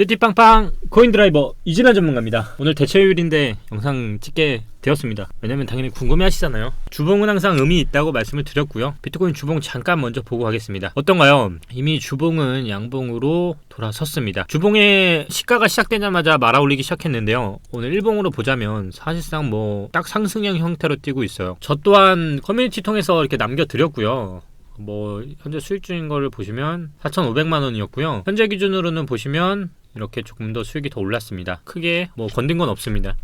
띠띠빵빵 코인드라이버 이진환 전문가입니다. 오늘 대체율인데 영상 찍게 되었습니다. 왜냐면 당연히 궁금해 하시잖아요. 주봉은 항상 의미 있다고 말씀을 드렸고요. 비트코인 주봉 잠깐 먼저 보고 가겠습니다. 어떤가요? 이미 주봉은 양봉으로 돌아섰습니다. 주봉의 시가가 시작되자마자 말아올리기 시작했는데요. 오늘 일봉으로 보자면 사실상 뭐 딱 상승형 형태로 뛰고 있어요. 저 또한 커뮤니티 통해서 이렇게 남겨드렸고요. 뭐 현재 수익 중인 거를 보시면 4,500만 원이었고요. 현재 기준으로는 보시면 이렇게 조금 더 수익이 더 올랐습니다. 크게 뭐 건든 건 없습니다.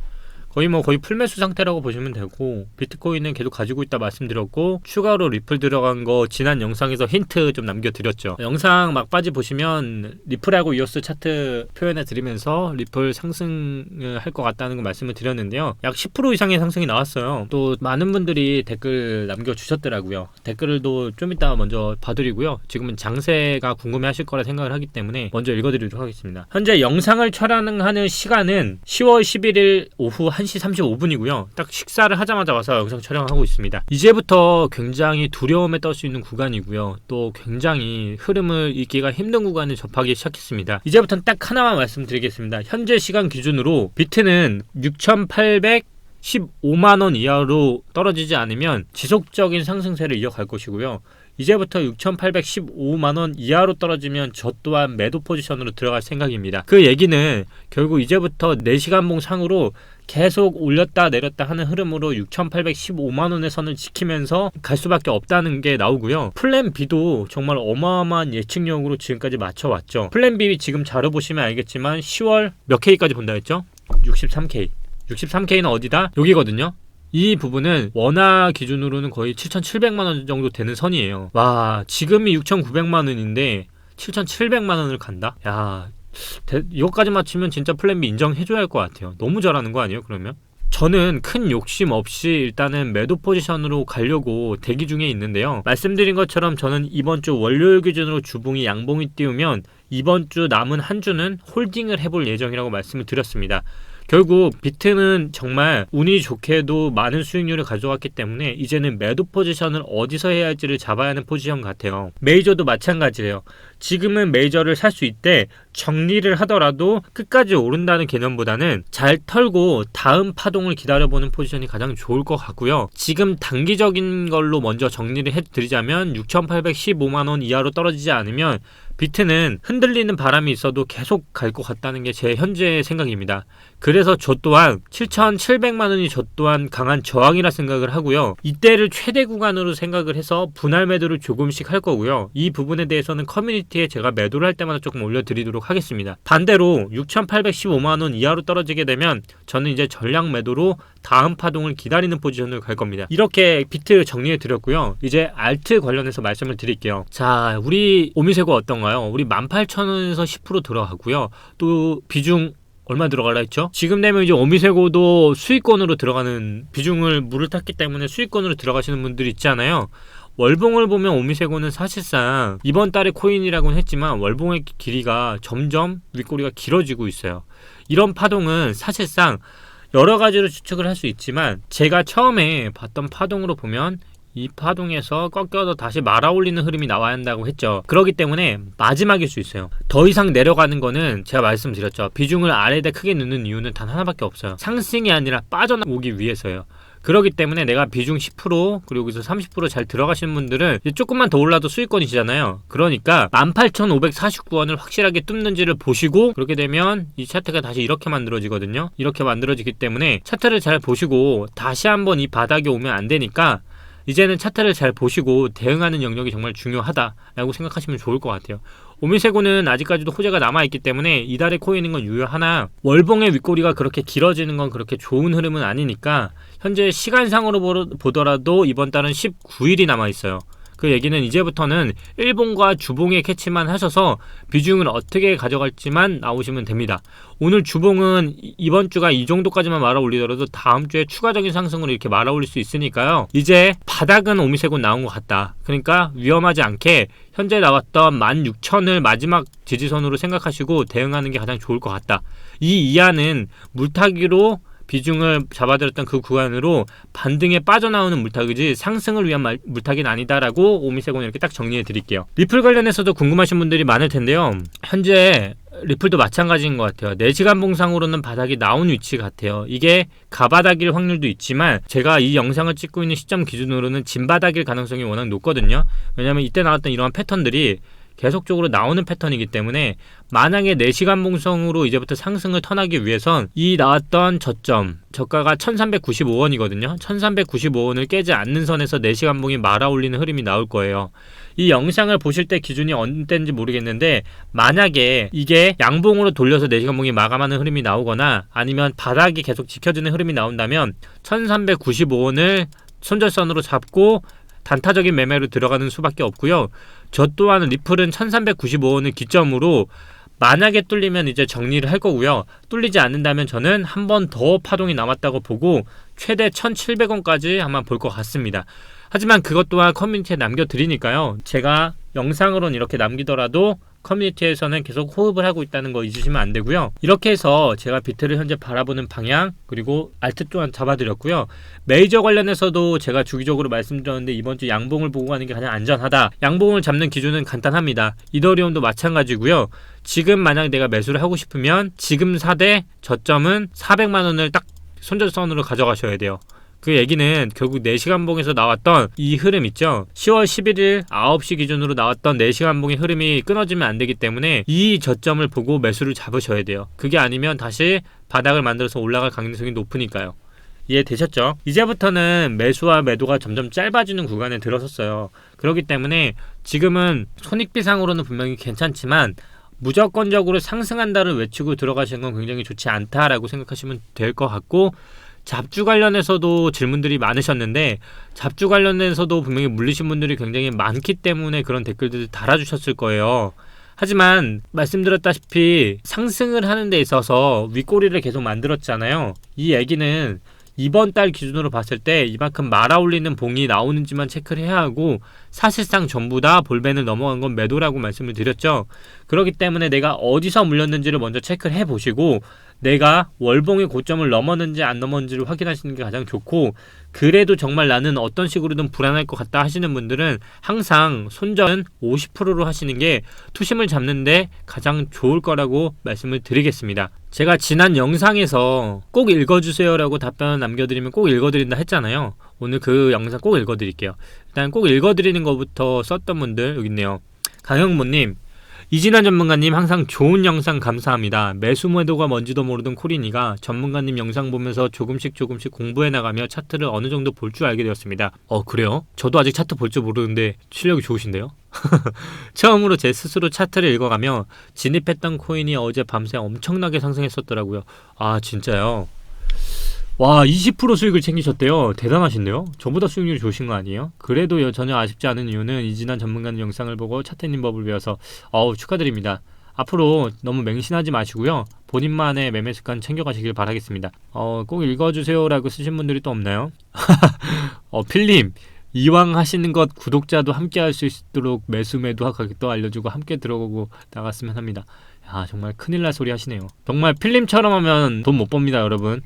거의 뭐 거의 풀매수 상태라고 보시면 되고 비트코인은 계속 가지고 있다 말씀드렸고 추가로 리플 들어간 거 지난 영상에서 힌트 좀 남겨드렸죠. 영상 막바지 보시면 리플하고 이오스 차트 표현해 드리면서 리플 상승을 할 것 같다는 거 말씀을 드렸는데요. 약 10% 이상의 상승이 나왔어요. 또 많은 분들이 댓글 남겨주셨더라고요. 댓글도 좀 이따 먼저 봐드리고요. 지금은 장세가 궁금해 하실 거라 생각을 하기 때문에 먼저 읽어드리도록 하겠습니다. 현재 영상을 촬영하는 시간은 10월 11일 오후 1시 35분이고요. 딱 식사를 하자마자 와서 영상 촬영하고 있습니다. 이제부터 굉장히 두려움에 떨 수 있는 구간이고요. 또 굉장히 흐름을 읽기가 힘든 구간을 접하기 시작했습니다. 이제부터는 딱 하나만 말씀드리겠습니다. 현재 시간 기준으로 비트는 6,800 15만 원 이하로 떨어지지 않으면 지속적인 상승세를 이어갈 것이고요. 이제부터 6,815만 원 이하로 떨어지면 저 또한 매도 포지션으로 들어갈 생각입니다. 그 얘기는 결국 이제부터 4시간 봉 상으로 계속 올렸다 내렸다 하는 흐름으로 6,815만 원의 선을 지키면서 갈 수밖에 없다는 게 나오고요. 플랜 B도 정말 어마어마한 예측력으로 지금까지 맞춰왔죠. 플랜 B 지금 자료 보시면 알겠지만 10월 몇 K까지 본다 했죠? 63K. 63K는 어디다? 여기거든요. 이 부분은 원화 기준으로는 거의 7,700만 원 정도 되는 선이에요. 와, 지금이 6,900만 원인데 7,700만 원을 간다? 야, 대, 이것까지 맞추면 진짜 플랜 B 인정해줘야 할 것 같아요. 너무 잘하는 거 아니에요, 그러면? 저는 큰 욕심 없이 일단은 매도 포지션으로 가려고 대기 중에 있는데요. 말씀드린 것처럼 저는 이번 주 월요일 기준으로 주봉이 양봉이 띄우면 이번 주 남은 한 주는 홀딩을 해볼 예정이라고 말씀을 드렸습니다. 결국 비트는 정말 운이 좋게도 많은 수익률을 가져왔기 때문에 이제는 매도 포지션을 어디서 해야 할지를 잡아야 하는 포지션 같아요. 메이저도 마찬가지예요. 지금은 메이저를 살 수 있대 정리를 하더라도 끝까지 오른다는 개념보다는 잘 털고 다음 파동을 기다려보는 포지션이 가장 좋을 것 같고요. 지금 단기적인 걸로 먼저 정리를 해드리자면 6,815만 원 이하로 떨어지지 않으면 비트는 흔들리는 바람이 있어도 계속 갈 것 같다는 게 제 현재 생각입니다. 그래서 저 또한 7,700만 원이 저 또한 강한 저항이라 생각을 하고요. 이때를 최대 구간으로 생각을 해서 분할 매도를 조금씩 할 거고요. 이 부분에 대해서는 커뮤니티에 제가 매도를 할 때마다 조금 올려드리도록 하겠습니다. 반대로 6,815만 원 이하로 떨어지게 되면 저는 이제 전량 매도로 다음 파동을 기다리는 포지션을 갈 겁니다. 이렇게 비트 정리해 드렸고요. 이제 알트 관련해서 말씀을 드릴게요. 자, 우리 오미세고 어떤가 요? 우리 18,000원에서 10% 들어가고요. 또 비중 얼마 들어갈라 했죠? 지금 되면 이제 오미세고도 수익권으로 들어가는 비중을 물을 탔기 때문에 수익권으로 들어가시는 분들이 있잖아요. 월봉을 보면 오미세고는 사실상 이번 달에 코인이라고는 했지만 월봉의 길이가 점점 윗꼬리가 길어지고 있어요. 이런 파동은 사실상 여러 가지로 추측을 할 수 있지만 제가 처음에 봤던 파동으로 보면 이 파동에서 꺾여서 다시 말아올리는 흐름이 나와야 한다고 했죠. 그렇기 때문에 마지막일 수 있어요. 더 이상 내려가는 거는 제가 말씀드렸죠. 비중을 아래에다 크게 넣는 이유는 단 하나밖에 없어요. 상승이 아니라 빠져나오기 위해서요. 그렇기 때문에 내가 비중 10% 그리고 여기서 30%잘 들어가시는 분들은 조금만 더 올라도 수익권이시잖아요. 그러니까 18,549원을 확실하게 뚫는지를 보시고 그렇게 되면 이 차트가 다시 이렇게 만들어지거든요. 이렇게 만들어지기 때문에 차트를 잘 보시고 다시 한번 이 바닥에 오면 안 되니까 이제는 차트를 잘 보시고 대응하는 영역이 정말 중요하다라고 생각하시면 좋을 것 같아요. 오미세고는 아직까지도 호재가 남아있기 때문에 이달에 코인인 건 유효하나 월봉의 윗꼬리가 그렇게 길어지는 건 그렇게 좋은 흐름은 아니니까 현재 시간상으로 보더라도 이번 달은 19일이 남아있어요. 그 얘기는 이제부터는 일본과 주봉의 캐치만 하셔서 비중을 어떻게 가져갈지만 나오시면 됩니다. 오늘 주봉은 이번 주가 이 정도까지만 말아 올리더라도 다음 주에 추가적인 상승으로 이렇게 말아 올릴 수 있으니까요. 이제 바닥은 오미세고 나온 것 같다. 그러니까 위험하지 않게 현재 나왔던 16,000을 마지막 지지선으로 생각하시고 대응하는 게 가장 좋을 것 같다. 이 이하는 물타기로 비중을 잡아들였던 그 구간으로 반등에 빠져나오는 물타기지 상승을 위한 말, 물타기는 아니다라고 오미세곤 이렇게 딱 정리해 드릴게요. 리플 관련해서도 궁금하신 분들이 많을 텐데요. 현재 리플도 마찬가지인 것 같아요. 4시간 봉상으로는 바닥이 나온 위치 같아요. 이게 가바닥일 확률도 있지만 제가 이 영상을 찍고 있는 시점 기준으로는 진바닥일 가능성이 워낙 높거든요. 왜냐하면 이때 나왔던 이러한 패턴들이 계속적으로 나오는 패턴이기 때문에 만약에 4시간 봉성으로 이제부터 상승을 턴하기 위해선 이 나왔던 저점 저가가 1395원이거든요. 1395원을 깨지 않는 선에서 4시간 봉이 말아 올리는 흐름이 나올 거예요. 이 영상을 보실 때 기준이 때인지 모르겠는데 만약에 이게 양봉으로 돌려서 4시간 봉이 마감하는 흐름이 나오거나 아니면 바닥이 계속 지켜지는 흐름이 나온다면 1395원을 손절선으로 잡고 단타적인 매매로 들어가는 수밖에 없고요. 저 또한 리플은 1395원을 기점으로 만약에 뚫리면 이제 정리를 할 거고요. 뚫리지 않는다면 저는 한 번 더 파동이 남았다고 보고 최대 1,700원까지 아마 볼것 같습니다. 하지만 그것 또한 커뮤니티에 남겨드리니까요. 제가 영상으로는 이렇게 남기더라도 커뮤니티에서는 계속 호흡을 하고 있다는 거 잊으시면 안 되고요. 이렇게 해서 제가 비트를 현재 바라보는 방향 그리고 알트 또한 잡아드렸고요. 메이저 관련해서도 제가 주기적으로 말씀드렸는데 이번 주 양봉을 보고 가는 게 가장 안전하다. 양봉을 잡는 기준은 간단합니다. 이더리움도 마찬가지고요. 지금 만약 내가 매수를 하고 싶으면 지금 사대 저점은 400만 원을 딱 손절선으로 가져가셔야 돼요. 그 얘기는 결국 4시간 봉에서 나왔던 이 흐름 있죠. 10월 11일 9시 기준으로 나왔던 4시간 봉의 흐름이 끊어지면 안 되기 때문에 이 저점을 보고 매수를 잡으셔야 돼요. 그게 아니면 다시 바닥을 만들어서 올라갈 가능성이 높으니까요. 이해되셨죠? 이제부터는 매수와 매도가 점점 짧아지는 구간에 들어섰어요. 그렇기 때문에 지금은 손익비상으로는 분명히 괜찮지만 무조건적으로 상승한다를 외치고 들어가시는 건 굉장히 좋지 않다라고 생각하시면 될 것 같고 잡주 관련해서도 질문들이 많으셨는데 잡주 관련해서도 분명히 물리신 분들이 굉장히 많기 때문에 그런 댓글들을 달아주셨을 거예요. 하지만 말씀드렸다시피 상승을 하는 데 있어서 윗꼬리를 계속 만들었잖아요. 이 얘기는 이번 달 기준으로 봤을 때 이만큼 말아 올리는 봉이 나오는지만 체크를 해야 하고 사실상 전부 다 볼벤을 넘어간 건 매도라고 말씀을 드렸죠. 그렇기 때문에 내가 어디서 물렸는지를 먼저 체크를 해 보시고 내가 월봉의 고점을 넘었는지 안 넘었는지를 확인하시는 게 가장 좋고 그래도 정말 나는 어떤 식으로든 불안할 것 같다 하시는 분들은 항상 손절은 50%로 하시는 게 투심을 잡는데 가장 좋을 거라고 말씀을 드리겠습니다. 제가 지난 영상에서 꼭 읽어주세요라고 답변을 남겨드리면 꼭 읽어드린다 했잖아요. 오늘 그 영상 꼭 읽어드릴게요. 일단 꼭 읽어드리는 것부터 썼던 분들 여기 있네요. 강영모님 이진환 전문가님 항상 좋은 영상 감사합니다. 매수 매도가 뭔지도 모르던 코리니가 전문가님 영상 보면서 조금씩 조금씩 공부해 나가며 차트를 어느 정도 볼 줄 알게 되었습니다. 어 그래요? 저도 아직 차트 볼 줄 모르는데 실력이 좋으신데요? 처음으로 제 스스로 차트를 읽어가며 진입했던 코인이 어제 밤새 엄청나게 상승했었더라고요. 아 진짜요? 와, 20% 수익을 챙기셨대요. 대단하신데요? 저보다 수익률이 좋으신 거 아니에요? 그래도 전혀 아쉽지 않은 이유는 이진한 전문가님 영상을 보고 차트님 법을 배워서 어우 축하드립니다. 앞으로 너무 맹신하지 마시고요. 본인만의 매매 습관 챙겨가시길 바라겠습니다. 어, 꼭 읽어주세요라고 쓰신 분들이 또 없나요? 어, 필님. 이왕 하시는 것 구독자도 함께 할 수 있도록 매수 매도하게 또 알려주고 함께 들어가고 나갔으면 합니다. 야 정말 큰일 날 소리 하시네요. 정말 필름처럼 하면 돈 못 법니다 여러분.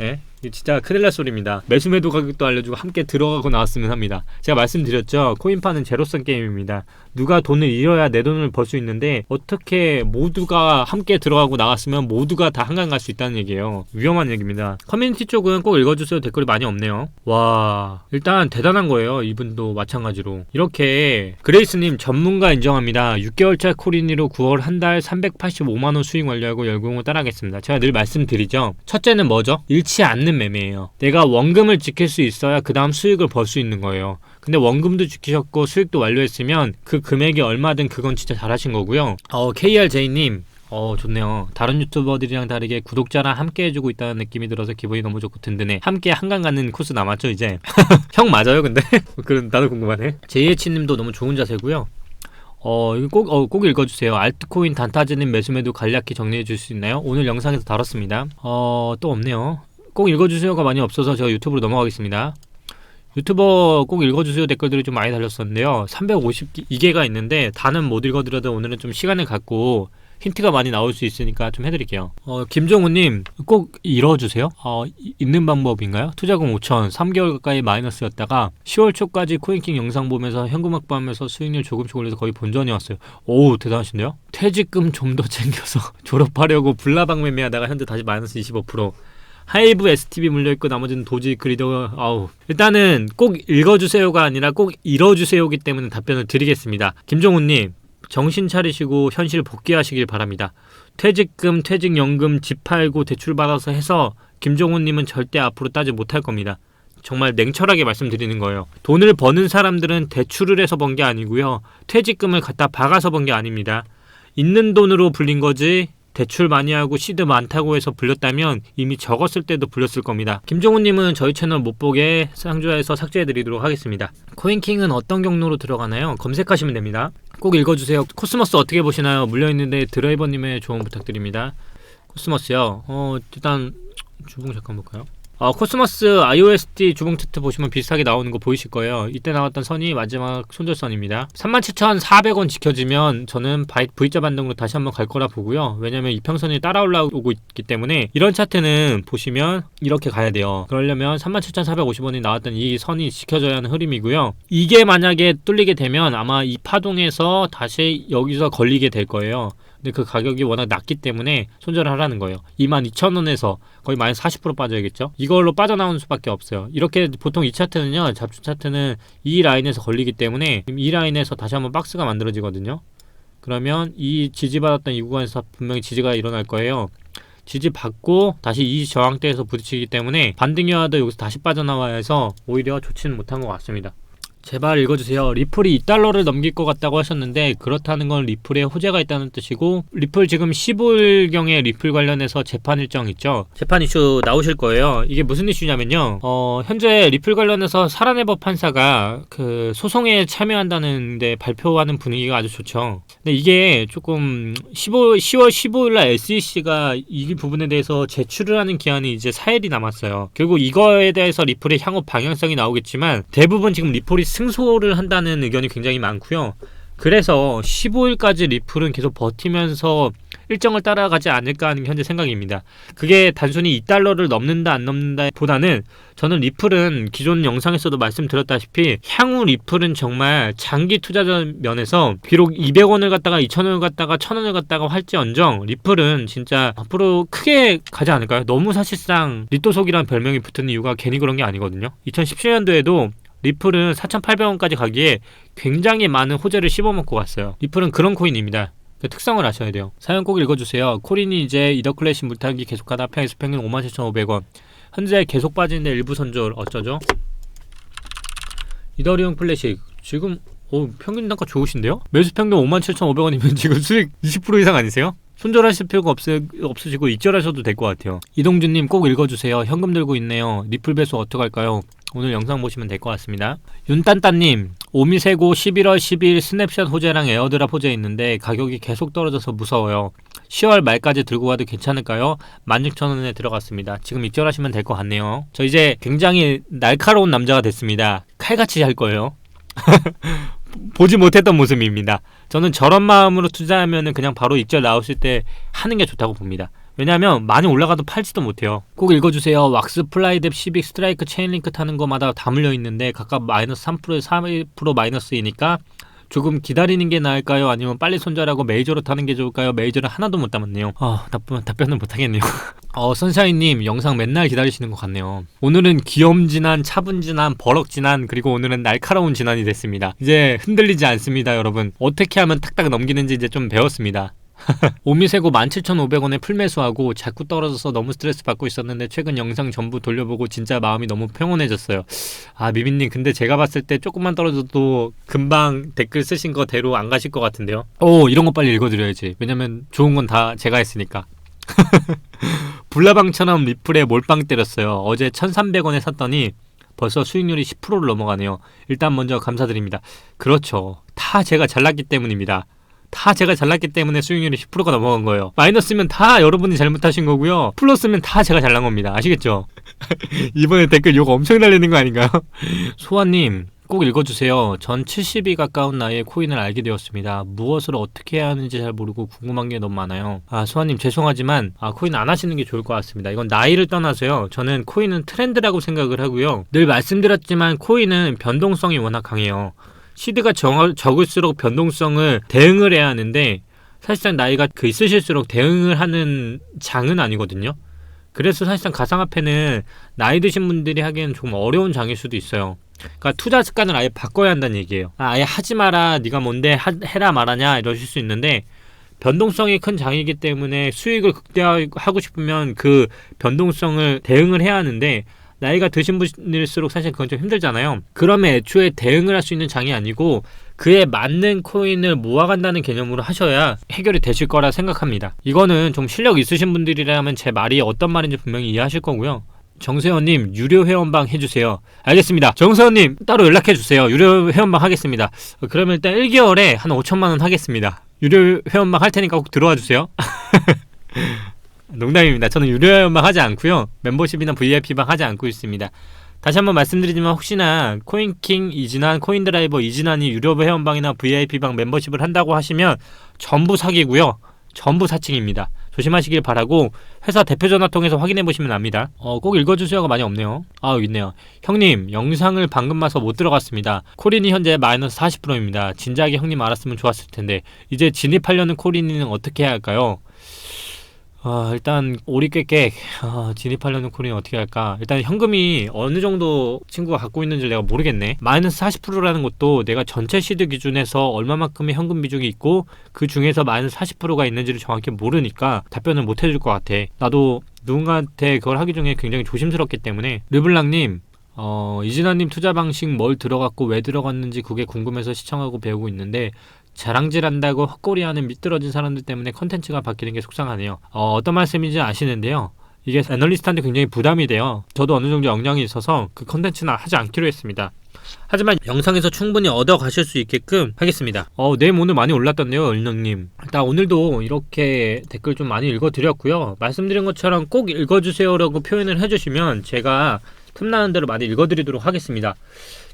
예? 진짜 큰일 날 소리입니다. 매수 매도 가격도 알려주고 함께 들어가고 나왔으면 합니다. 제가 말씀드렸죠. 코인파는 제로섬 게임입니다. 누가 돈을 잃어야 내 돈을 벌 수 있는데 어떻게 모두가 함께 들어가고 나갔으면 모두가 다 한강 갈 수 있다는 얘기예요. 위험한 얘기입니다. 커뮤니티 쪽은 꼭 읽어주세요. 댓글이 많이 없네요. 와 일단 대단한 거예요. 이분도 마찬가지로 이렇게 그레이스님 전문가 인정합니다. 6개월차 코리니로 9월 한 달 385만 원 수익 완료하고 열공을 따라하겠습니다. 제가 늘 말씀드리죠. 첫째는 뭐죠? 잃지 않는 매매예요. 내가 원금을 지킬 수 있어야 그 다음 수익을 벌 수 있는 거예요. 근데 원금도 지키셨고 수익도 완료했으면 그 금액이 얼마든 그건 진짜 잘하신 거고요. 어, KRJ님 어 좋네요. 다른 유튜버들이랑 다르게 구독자랑 함께 해주고 있다는 느낌이 들어서 기분이 너무 좋고 든든해. 함께 한강 가는 코스 남았죠 이제. 형 맞아요 근데? 그럼 나도 궁금하네. 제이에치님도 너무 좋은 자세고요. 어 이거 꼭, 어, 꼭 읽어주세요. 알트코인 단타즈님 매수매도 간략히 정리해 줄 수 있나요? 오늘 영상에서 다뤘습니다. 어 또 없네요. 꼭 읽어주세요가 많이 없어서 제가 유튜브로 넘어가겠습니다. 유튜버 꼭 읽어주세요 댓글들이 좀 많이 달렸었는데요. 352개가 있는데 다는 못 읽어드려도 오늘은 좀 시간을 갖고 힌트가 많이 나올 수 있으니까 좀 해드릴게요. 어, 김종우님 꼭 읽어주세요. 어, 이- 있는 방법인가요? 투자금 5천 3개월 가까이 마이너스였다가 10월 초까지 코인킹 영상 보면서 현금 확보하면서 수익률 조금씩 올려서 거의 본전이 왔어요. 오 대단하신데요? 퇴직금 좀 더 챙겨서 졸업하려고 불나방 매매하다가 현재 다시 마이너스 25% 하이브 STB 물려있고 나머지는 도지 그리더 아우. 일단은 꼭 읽어주세요가 아니라 꼭 읽어주세요기 때문에 답변을 드리겠습니다. 김종훈님 정신 차리시고 현실 복귀하시길 바랍니다. 퇴직금 퇴직연금 집 팔고 대출 받아서 해서 김종훈님은 절대 앞으로 따지 못할 겁니다. 정말 냉철하게 말씀드리는 거예요. 돈을 버는 사람들은 대출을 해서 번 게 아니고요. 퇴직금을 갖다 박아서 번 게 아닙니다. 있는 돈으로 불린 거지 대출 많이 하고 시드 많다고 해서 불렸다면 이미 적었을 때도 불렸을 겁니다. 김종훈님은 저희 채널 못 보게 상주해서 삭제해드리도록 하겠습니다. 코인킹은 어떤 경로로 들어가나요? 검색하시면 됩니다. 꼭 읽어주세요. 코스모스 어떻게 보시나요? 물려있는데 드라이버님의 조언 부탁드립니다. 코스모스요. 어 일단 주봉 잠깐 볼까요? 어, 코스모스 iOSD 주봉 차트 보시면 비슷하게 나오는 거 보이실 거예요. 이때 나왔던 선이 마지막 손절선입니다. 37,400원 지켜지면 저는 V자 반등으로 다시 한번 갈 거라 보고요. 왜냐면 이평선이 따라 올라오고 있기 때문에 이런 차트는 보시면 이렇게 가야 돼요. 그러려면 37,450원이 나왔던 이 선이 지켜져야 하는 흐름이고요. 이게 만약에 뚫리게 되면 아마 이 파동에서 다시 여기서 걸리게 될 거예요. 근데 그 가격이 워낙 낮기 때문에 손절을 하라는 거예요. 22,000원에서 거의 마이너스 40% 빠져야겠죠. 이걸로 빠져나오는 수밖에 없어요. 이렇게 보통 이 차트는요. 잡주 차트는 이 라인에서 걸리기 때문에 이 라인에서 다시 한번 박스가 만들어지거든요. 그러면 이 지지받았던 이 구간에서 분명히 지지가 일어날 거예요. 지지 받고 다시 이 저항대에서 부딪히기 때문에 반등이와도 여기서 다시 빠져나와야 해서 오히려 좋지는 못한 것 같습니다. 제발 읽어주세요. 리플이 2달러를 넘길 것 같다고 하셨는데 그렇다는 건 리플에 호재가 있다는 뜻이고 리플 지금 15일경에 리플 관련해서 재판 일정 있죠. 재판 이슈 나오실 거예요. 이게 무슨 이슈냐면요. 어, 현재 리플 관련해서 사라네버 판사가 그 소송에 참여한다는데 발표하는 분위기가 아주 좋죠. 근데 이게 조금 15, 10월 15일날 SEC가 이 부분에 대해서 제출을 하는 기한이 이제 4일이 남았어요. 결국 이거에 대해서 리플의 향후 방향성이 나오겠지만 대부분 지금 리플이 승소를 한다는 의견이 굉장히 많고요. 그래서 15일까지 리플은 계속 버티면서 일정을 따라가지 않을까 하는 게 현재 생각입니다. 그게 단순히 2달러를 넘는다 안 넘는다 보다는 저는 리플은 기존 영상에서도 말씀드렸다시피 향후 리플은 정말 장기 투자자 면에서 비록 200원을 갖다가 2000원을 갖다가 1000원을 갖다가 할지언정 리플은 진짜 앞으로 크게 가지 않을까요? 너무 사실상 리또속이라는 별명이 붙은 이유가 괜히 그런 게 아니거든요. 2017년도에도 리플은 4,800원까지 가기에 굉장히 많은 호재를 씹어먹고 갔어요. 리플은 그런 코인입니다. 그 특성을 아셔야 돼요. 사연 꼭 읽어주세요. 코린이 이제 이더클래시 물타기 계속하다 평에서 평균 57,500원. 현재 계속 빠지는데 일부 선절 어쩌죠? 이더리움 클래식 지금 오, 평균 단가 좋으신데요? 매수 평균 57,500원이면 지금 수익 20% 이상 아니세요? 손절하실 필요가 없, 없으시고 익절하셔도 될 것 같아요. 이동준님 꼭 읽어주세요. 현금 들고 있네요. 리플 배수 어떡할까요? 오늘 영상 보시면 될 것 같습니다. 윤딴따님, 오미세고 11월 12일 스냅샷 호재랑 에어드랍 호재 있는데 가격이 계속 떨어져서 무서워요. 10월 말까지 들고 가도 괜찮을까요? 16,000원에 들어갔습니다. 지금 입절하시면 될 것 같네요. 저 이제 굉장히 날카로운 남자가 됐습니다. 칼같이 할 거예요. 보지 못했던 모습입니다. 저는 저런 마음으로 투자하면 그냥 바로 입절 나오실 때 하는 게 좋다고 봅니다. 왜냐하면 많이 올라가도 팔지도 못해요. 꼭 읽어주세요. 왁스 플라이뎁 시빅 스트라이크 체인링크 타는 거마다 다 물려 있는데 각각 마이너스 3% 4% 마이너스이니까 조금 기다리는 게 나을까요? 아니면 빨리 손절하고 메이저로 타는 게 좋을까요? 메이저를 하나도 못 담았네요. 아, 답변, 답변을 못 하겠네요. 어, 선샤인님 영상 맨날 기다리시는 것 같네요. 오늘은 귀염진한, 차분진한, 버럭진한, 그리고 오늘은 날카로운 진한이 됐습니다. 이제 흔들리지 않습니다, 여러분. 어떻게 하면 탁탁 넘기는지 이제 좀 배웠습니다. 오미세고 17,500원에 풀매수하고 자꾸 떨어져서 너무 스트레스 받고 있었는데 최근 영상 전부 돌려보고 진짜 마음이 너무 평온해졌어요. 아 미빈님 근데 제가 봤을 때 조금만 떨어져도 금방 댓글 쓰신 거대로 안 가실 것 같은데요. 오 이런 거 빨리 읽어드려야지. 왜냐면 좋은 건 다 제가 했으니까. 불나방처럼 리플에 몰빵 때렸어요. 어제 1,300원에 샀더니 벌써 수익률이 10%를 넘어가네요. 일단 먼저 감사드립니다. 그렇죠. 다 제가 잘났기 때문입니다. 다 제가 잘났기 때문에 수익률이 10%가 넘어간 거예요. 마이너스면 다 여러분이 잘못하신 거고요. 플러스면 다 제가 잘난 겁니다. 아시겠죠? 이번에 댓글 욕 엄청 날리는 거 아닌가요? 소아님, 꼭 읽어주세요. 전 70이 가까운 나이에 코인을 알게 되었습니다. 무엇을 어떻게 해야 하는지 잘 모르고 궁금한 게 너무 많아요. 아, 수아님 죄송하지만 아, 코인 안 하시는 게 좋을 것 같습니다. 이건 나이를 떠나서요. 저는 코인은 트렌드라고 생각을 하고요. 늘 말씀드렸지만 코인은 변동성이 워낙 강해요. 시드가 정, 적을수록 변동성을 대응을 해야 하는데 사실상 나이가 그 있으실수록 대응을 하는 장은 아니거든요. 그래서 사실상 가상화폐는 나이 드신 분들이 하기에는 좀 어려운 장일 수도 있어요. 그러니까 투자 습관을 아예 바꿔야 한다는 얘기예요. 아, 아예 하지 마라, 네가 뭔데 하, 해라 말하냐 이러실 수 있는데 변동성이 큰 장이기 때문에 수익을 극대화하고 싶으면 그 변동성을 대응을 해야 하는데 나이가 드신 분일수록 사실 그건 좀 힘들잖아요. 그러면 애초에 대응을 할 수 있는 장이 아니고 그에 맞는 코인을 모아간다는 개념으로 하셔야 해결이 되실 거라 생각합니다. 이거는 좀 실력 있으신 분들이라면 제 말이 어떤 말인지 분명히 이해하실 거고요. 정세현님 유료 회원방 해주세요. 알겠습니다. 정세현님 따로 연락해주세요. 유료 회원방 하겠습니다. 어, 그러면 일단 1개월에 한 5천만 원 하겠습니다. 유료 회원방 할 테니까 꼭 들어와 주세요. 농담입니다. 저는 유료 회원방 하지 않고요. 멤버십이나 VIP방 하지 않고 있습니다. 다시 한번 말씀드리지만 혹시나 코인킹 이진한 코인드라이버 이진한이 유료 회원방이나 VIP방 멤버십을 한다고 하시면 전부 사기고요. 전부 사칭입니다. 조심하시길 바라고 회사 대표 전화 통해서 확인해 보시면 압니다. 어, 꼭 읽어주세요가 많이 없네요. 아, 있네요. 형님, 영상을 방금 봐서 못 들어갔습니다. 코린이 현재 마이너스 40%입니다. 진작에 형님 알았으면 좋았을 텐데 이제 진입하려는 코린이는 어떻게 해야 할까요? 아, 일단 오리깨깨 아, 진입하려는 코린이 어떻게 할까? 일단 현금이 어느 정도 친구가 갖고 있는지 내가 모르겠네. 마이너스 40%라는 것도 내가 전체 시드 기준에서 얼마만큼의 현금 비중이 있고 그 중에서 마이너스 40%가 있는지를 정확히 모르니까 답변을 못 해줄 것 같아. 나도 누군가한테 그걸 하기 전에 굉장히 조심스럽기 때문에 르블랑님 어, 이진아님 투자 방식 뭘 들어갔고 왜 들어갔는지 그게 궁금해서 시청하고 배우고 있는데 자랑질한다고 헛소리하는 미끄러진 사람들 때문에 컨텐츠가 바뀌는 게 속상하네요. 어, 어떤 말씀인지 아시는데요. 이게 애널리스트한테 굉장히 부담이 돼요. 저도 어느 정도 역량이 있어서 그 컨텐츠는 하지 않기로 했습니다. 하지만 영상에서 충분히 얻어 가실 수 있게끔 하겠습니다. 어, 네임 오늘 많이 올랐던데요, 을능님. 일단 오늘도 이렇게 댓글 좀 많이 읽어드렸고요. 말씀드린 것처럼 꼭 읽어주세요라고 표현을 해주시면 제가 틈나는 대로 많이 읽어드리도록 하겠습니다.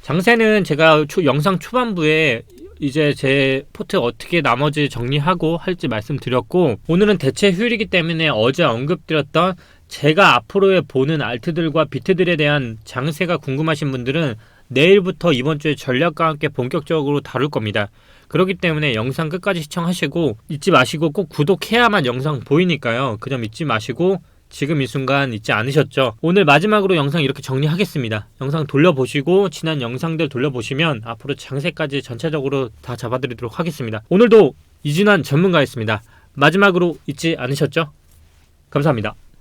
장세는 제가 초, 영상 초반부에 이제 제 포트 어떻게 나머지 정리하고 할지 말씀드렸고 오늘은 대체 휴일이기 때문에 어제 언급드렸던 제가 앞으로의 보는 알트들과 비트들에 대한 장세가 궁금하신 분들은 내일부터 이번 주에 전략과 함께 본격적으로 다룰 겁니다. 그렇기 때문에 영상 끝까지 시청하시고 잊지 마시고 꼭 구독해야만 영상 보이니까요. 그 점 잊지 마시고 지금 이 순간 잊지 않으셨죠? 오늘 마지막으로 영상 이렇게 정리하겠습니다. 영상 돌려보시고 지난 영상들 돌려보시면 앞으로 장세까지 전체적으로 다 잡아드리도록 하겠습니다. 오늘도 이진환 전문가였습니다. 마지막으로 잊지 않으셨죠? 감사합니다.